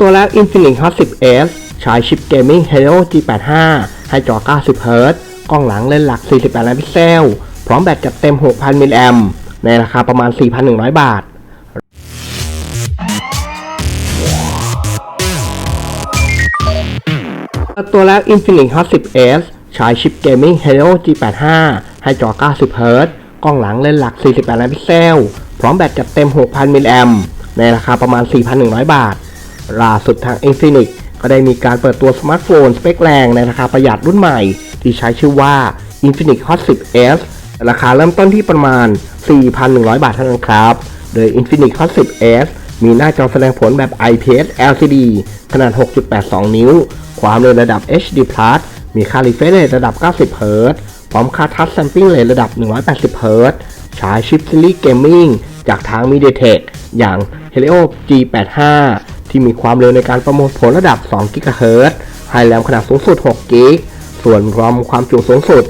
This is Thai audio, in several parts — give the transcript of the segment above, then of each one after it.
ตัวแรก Infinix Hot 10s ใช้ชิป Gaming Helio G85 ให้จอ 90เฮิรตกล้องหลังเลนส์หลัก 48 ล้านพิกเซล พร้อมแบตจัดเต็ม 6,000 มิลลิแอมในราคาประมาณ 4,100 บาทตัวแรก Infinix Hot 10s ใช้ชิป Gaming Helio G85 ให้จอ 90เฮิรตกล้องหลังเลนส์หลัก 48 ล้านพิกเซล พร้อมแบตจัดเต็ม 6,000 มิลลิแอมในราคาประมาณ 4,100 บาท ล่าสุดทาง Infinix ก็ได้มีการเปิดตัวสมาร์ทโฟนสเปคแรงในราคาประหยัดรุ่นใหม่ ที่ใช้ชื่อว่า Infinix Hot 10s ราคาเริ่มต้นที่ประมาณ 4,100 บาทเท่านั้นครับ โดย Infinix Hot 10s มีหน้าจอแสดงผลแบบ IPS LCD ขนาด 6.82 นิ้ว ความเร็วระดับ HD+ มีค่า refresh rate ระดับ 90 Hz พร้อมค่า touch sampling rate ระดับ 180 Hz ใช้ชิปซีรีส์เกมมิ่งจากทาง MediaTek อย่าง Helio G85 ที่มีความเร็วในการประมวลผลระดับ 2 GHz ให้แรมขนาดสูงสุด 6 g b ส่วนรอมความจุสูงสุด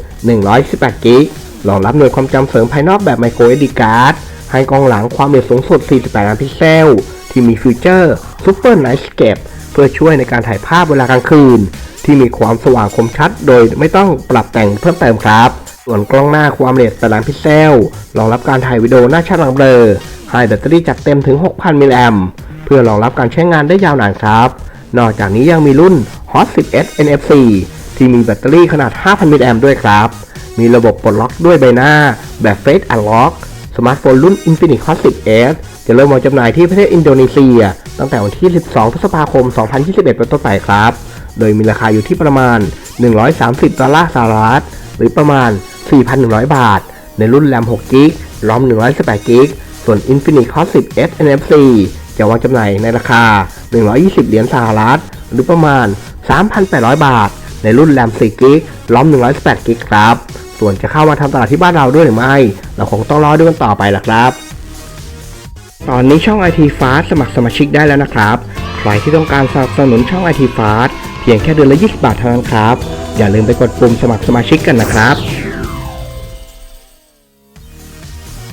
118 g b รองรับหน่วยความจำเสริมภายนอกแบบ micro SD card ให้กล้องหลังความละเอียดสูงสุด 48 ล้านพิกเซล ที่มีฟีเจอร์ Super Night Scape เพื่อช่วยในการถ่ายภาพเวลากลางคืน ที่มีความสว่างคมชัด โดยไม่ต้องปรับแต่งเพิ่มเติมครับ ส่วนกล้องหน้าความละเอียด8ล้านพิกเซล รองรับการถ่ายวิดีโอหน้าชัดหลังเบลอให้แบตเตอรี่จัดเต็มถึง 6,000 มิลลิแอมป์ เพื่อรองรับการใช้งานได้ยาวนานครับ นอกจากนี้ยังมีรุ่น Hot 10s NFC ที่มีแบตเตอรี่ขนาด 5,000 มิลลิแอมป์ด้วยครับ มีระบบปลดล็อกด้วยใบหน้า แบบ Face Unlock สมาร์ทโฟนรุ่น Infinix Hot 10s จะเริ่มวางจำหน่ายที่ประเทศอินโดนีเซีย ตั้งแต่วันที่ 12 พฤษภาคม 2021 เป็นต้นไปครับ โดยมีราคาอยู่ที่ประมาณ 130 ดอลลาร์สหรัฐ หรือประมาณ 4,100 บาท ในรุ่นแรม6 g b รอม118 g b ส่วน Infinix Hot 10s NFC จะวางจำหน่ายในราคา 120 เหรียญสหรัฐ หรือประมาณ 3,800 บาท ในรุ่นแรม4 g b รอม 118 g b ครับ ส่วนจะเข้ามาทำตลาดที่บ้านเราด้วยหรือไม่ เราคงต้องรอดูกันต่อไปล่ะครับ ตอนนี้ช่อง IT Fast สมัครสมาชิกได้แล้วนะครับ ใครที่ต้องการสนับสนุนช่อง IT Fast เพียงแค่เดือนละ 20 บาทเท่านั้นครับ อย่าลืมไปกดปุ่มสมัครสมาชิกกันนะครับ